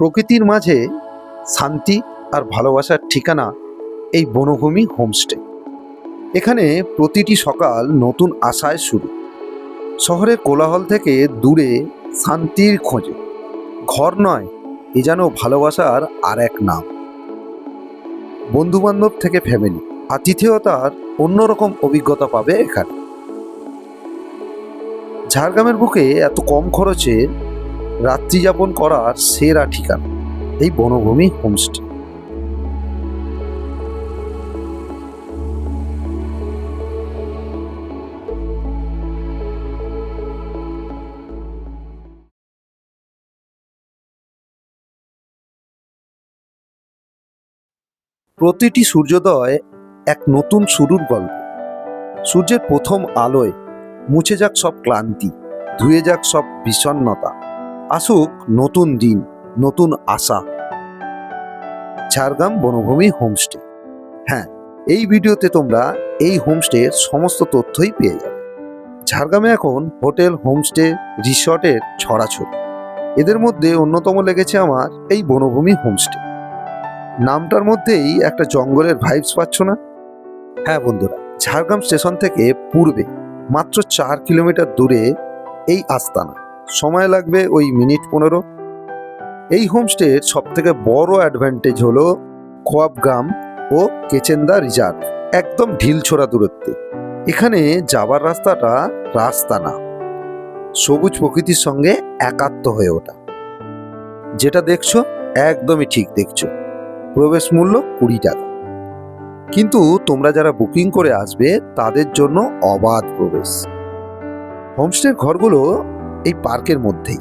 প্রকৃতির মাঝে শান্তি আর ভালোবাসার ঠিকানা এই বনভূমি হোমস্টে। এখানে প্রতিটি সকাল নতুন আশায় শুরু। শহরের কোলাহল থেকে দূরে শান্তির খোঁজে। ঘর নয়, এ যেন ভালোবাসার আর এক নাম। বন্ধুবান্ধব থেকে ফ্যামিলি আতিথেয়তার অন্যরকম অভিজ্ঞতা পাবে এখানে। ঝাড়গ্রামের বুকে এত কম খরচে রাত্রিযাপন করার সেরা ঠিকানা, এই বনভূমি হোমস্টে। প্রতিটি সূর্যোদয় এক নতুন শুরুর গল্প। সূর্যের প্রথম আলোয় মুছে যাক সব ক্লান্তি, ধুয়ে যাক সব বিষণ্ণতা। আসুক নতুন দিন, নতুন আশা। ঝাড়গ্রাম বনভূমি হোমস্টে। হ্যাঁ এই ভিডিওতে তোমরা এই হোমস্টের সমস্ত তথ্যই পেয়ে যাবে। ঝাড়গ্রামে এখন হোটেল, হোমস্টে, রিসর্টের ছড়াছড়ি। এদের মধ্যে অন্যতম লেগেছে আমার এই বনভূমি হোমস্টে। নামটার মধ্যেই একটা জঙ্গলের ভাইবস পাচ্ছ না? হ্যাঁ বন্ধুরা, ঝাড়গ্রাম স্টেশন থেকে পূর্বে মাত্র চার কিলোমিটার দূরে এই আস্তানা। সময় লাগবে ওই মিনিট পনেরো। এই হোমস্টের সব থেকে বড় অ্যাডভান্টেজ হলো খোয়াবগ্রাম ও কেচেন্দা রিজার্ভ, একদম ঢিলছোড়া দূরত্বে। এখানে যাবার রাস্তাটা রাস্তা না সবুজ প্রকৃতির সঙ্গে একাত্ম হয়ে ওঠা। যেটা দেখছ একদমই ঠিক দেখছ, প্রবেশ মূল্য কুড়ি টাকা। কিন্তু তোমরা যারা বুকিং করে আসবে তাদের জন্য অবাধ প্রবেশ। হোমস্টের ঘরগুলো এই পার্কের মধ্যেই।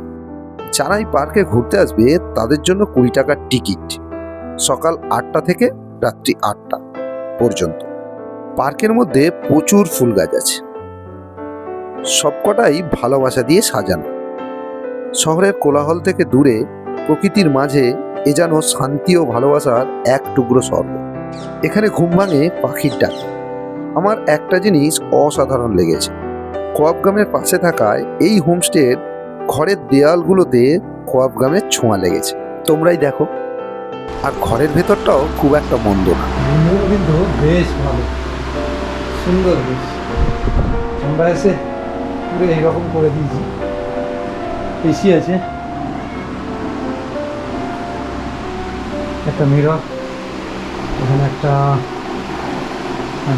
যারা এই পার্কে ঘুরতে আসবে, তাদের জন্য কুড়ি টাকার টিকিট। সকাল আটটা থেকে রাত্রি আটটা পর্যন্ত। পার্কের মধ্যে প্রচুর ফুল গাছ আছে। সবকটাই ভালোবাসা দিয়ে সাজানো। শহরের কোলাহল থেকে দূরে, প্রকৃতির মাঝে এ যেন শান্তি ও ভালোবাসার এক টুকরো স্বর্গ। এখানে ঘুম ভাঙে পাখির ডাক। আমার একটা জিনিস অসাধারণ লেগেছে। কোয়াবগ্রামের পাশে থাকায় এই হোমস্টের ঘরের দেয়ালগুলোতে কোয়াবগ্রামের ছোঁয়া লেগেছে। তোমরাই দেখো। আর ঘরের ভেতরটাও খুব একটা মন্দ না। কিন্তু বেশ ভালো। সুন্দর বেশ। আমরা এসে পুরো এইরকম করে দিয়েছি। এসি আছে। একটা মিরর। এখানে একটা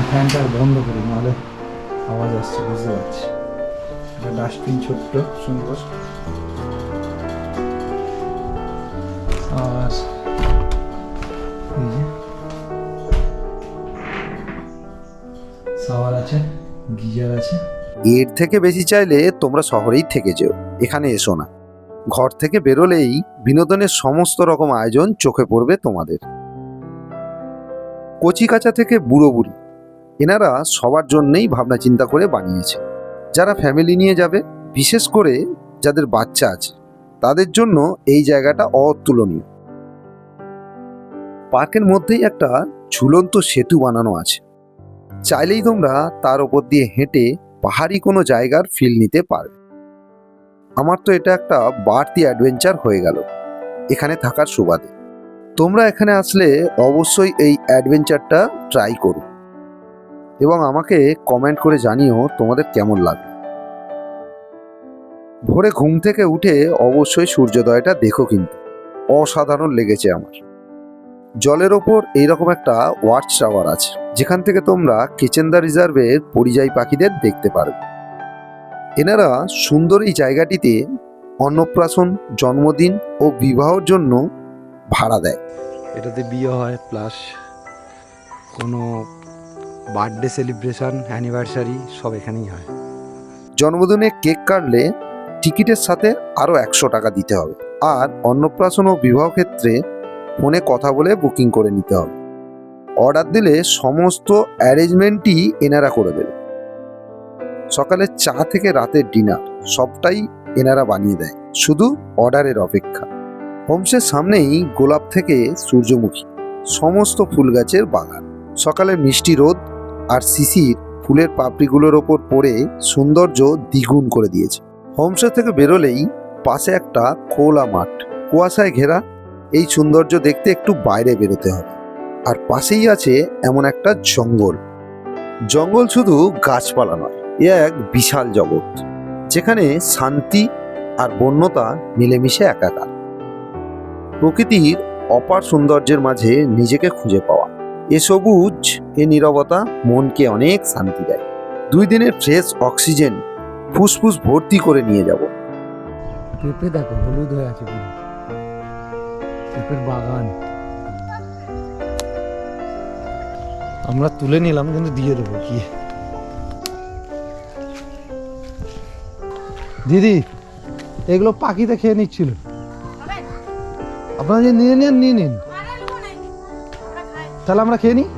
ফ্যানটা বন্ধ করি নাহলে। আওয়াজ আসছে, বুঝতে পারছি। ডাস্টবিন ছোট্ট, সুন্দর। এর থেকে বেশি চাইলে তোমরা শহরেই থেকে যেও, এখানে এসো না। ঘর থেকে বেরোলেই বিনোদনের সমস্ত রকম আয়োজন চোখে পড়বে তোমাদের। কচিকাচা থেকে বুড়ো বুড়ি এনারা সবার জন্যেই ভাবনা চিন্তা করে বানিয়েছে। যারা ফ্যামিলি নিয়ে যাবে, বিশেষ করে যাদের বাচ্চা আছে, তাদের জন্য এই জায়গাটা অতুলনীয়। পার্কের মধ্যেই একটা ঝুলন্ত সেতু বানানো আছে। চাইলেই তোমরা তার ওপর দিয়ে হেঁটে পাহাড়ি কোনো জায়গার ফিল নিতে পারবে। আমার তো এটা একটা বাড়তি অ্যাডভেঞ্চার হয়ে গেল, এখানে থাকার সুবাদে। তোমরা এখানে আসলে অবশ্যই এই অ্যাডভেঞ্চারটা ট্রাই করো। এবং আমাকে কমেন্ট করে জানিও তোমাদের কেমন লাগে। ভোরে ঘুম থেকে উঠে অবশ্যই সূর্যোদয়টা দেখো কিন্তু, অসাধারণ লেগেছে আমার। জলের ওপর এইরকম একটা ওয়াচ টাওয়ার আছে, যেখান থেকে তোমরা কেচেন্দা রিজার্ভের পরিযায়ী পাখিদের দেখতে পারবে। এনারা সুন্দর এই জায়গাটিতে অন্নপ্রাশন, জন্মদিন ও বিবাহর জন্য ভাড়া দেয়। এটাতে বিয়ে হয় প্লাস কোনো বার্থডে সেলিব্রেশন, অ্যানিভার্সারি, সব এখানেই হয়। জন্মদিনে কেক কাটলে টিকিটের সাথে আরও একশো টাকা দিতে হবে। আর অন্নপ্রাশন ও বিবাহ ক্ষেত্রে ফোনে কথা বলে বুকিং করে নিতে হবে। অর্ডার দিলে সমস্ত অ্যারেঞ্জমেন্টই এনারা করে দেবে। সকালে চা থেকে রাতের ডিনার, সবটাই এনারা বানিয়ে দেয়। শুধু অর্ডারের অপেক্ষা। হোমসের সামনেই গোলাপ থেকে সূর্যমুখী, সমস্ত ফুল গাছের বাগান। সকালে মিষ্টি রোদ আর শিশির ফুলের পাপড়িগুলোর ওপর পড়ে সৌন্দর্য দ্বিগুণ করে দিয়েছে। হোমসে থেকে বেরোলেই পাশে একটা খোলা মাঠ, কুয়াশায় ঘেরা। এই সৌন্দর্য দেখতে একটু বাইরে বেরোতে হবে। আর পাশেই আছে এমন একটা জঙ্গল। জঙ্গল শুধু গাছপালা নয়, এ এক বিশাল জগৎ, যেখানে শান্তি আর বন্যতা মিলেমিশে একাকার। প্রকৃতির অপার সৌন্দর্যের মাঝে নিজেকে খুঁজে পাওয়া। এ সবুজ, এ নীরবতা মনকে অনেক শান্তি দেয়। দুই দিনের ফ্রেশ অক্সিজেন ফুসফুস ভর্তি করে নিয়ে যাব। পেঁপে দেখো, হলুদ হয়ে আছে পুরো। পেঁপের বাগান। আমরা তুলে নিলাম, কিন্তু দিয়ে দেবো কি? দিদি, এগুলো পাখিতে খেয়ে নিচ্ছিল। আপনারা যে নিয়ে নেন, নিয়ে নিন। তাহলে আমরা খেয়ে নিই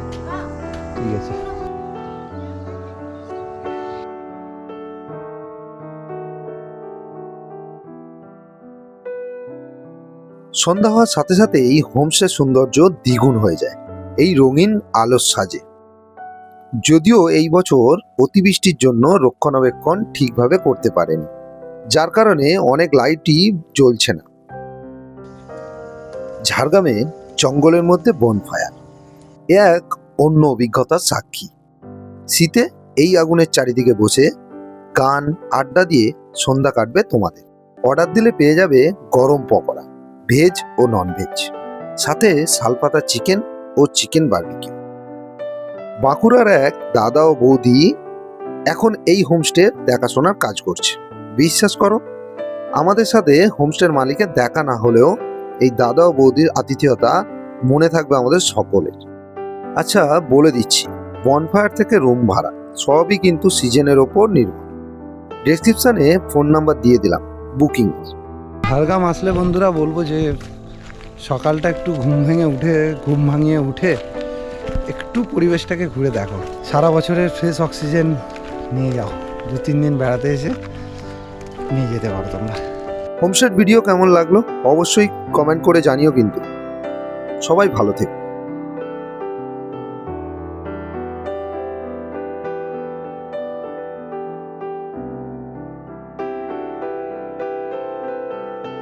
ঠিক আছে। সন্ধ্যা হওয়ার সাথে সাথে এই হোমসের সৌন্দর্য দ্বিগুণ হয়ে যায়। এই রঙিন আলোর সাজে। যদিও এই বছর অতিবৃষ্টির জন্য রক্ষণাবেক্ষণ ঠিকভাবে করতে পারেনি। যার কারণে অনেক লাইটই জ্বলছে না। ঝাড়গ্রামে জঙ্গলের মধ্যে বনফায়ার। এক অন্য অভিজ্ঞতার সাক্ষী। শীতে এই আগুনের চারিদিকে বসে গান, আড্ডা দিয়ে সন্ধ্যা কাটবে তোমাদের। অর্ডার দিলে পেয়ে যাবে গরম পকোড়া, ভেজ ও নন ভেজ সাথে শালপাতা চিকেন ও চিকেন বার্বিকিউ বাঁকুড়ার এক দাদা ও বৌদি এখন এই হোমস্টে দেখাশোনার কাজ করছে। বিশ্বাস করো, আমাদের সাথে হোমস্টের মালিকের দেখা না হলেও এই দাদা ও বৌদির আতিথেয়তা মনে থাকবে আমাদের সকলের। আচ্ছা বলে দিচ্ছি। বনফায়ার থেকে রুম ভাড়া সবই কিন্তু সিজনের ওপর নির্ভর। ডেসক্রিপশনে ফোন নাম্বার দিয়ে দিলাম বুকিং ঝাড়গ্রাম আসলে বন্ধুরা বলব যে সকালটা একটু ঘুম ভেঙে উঠে ঘুম ভাঙিয়ে উঠে একটু পরিবেশটাকে ঘুরে দেখো। সারা বছরের ফ্রেশ অক্সিজেন নিয়ে যাও। দু তিন দিন বেড়াতে এসে নিয়ে যেতে পারো তোমরা। হোমস্টেড ভিডিও কেমন লাগল? অবশ্যই কমেন্ট করে জানিও কিন্তু। সবাই ভালো থেকো।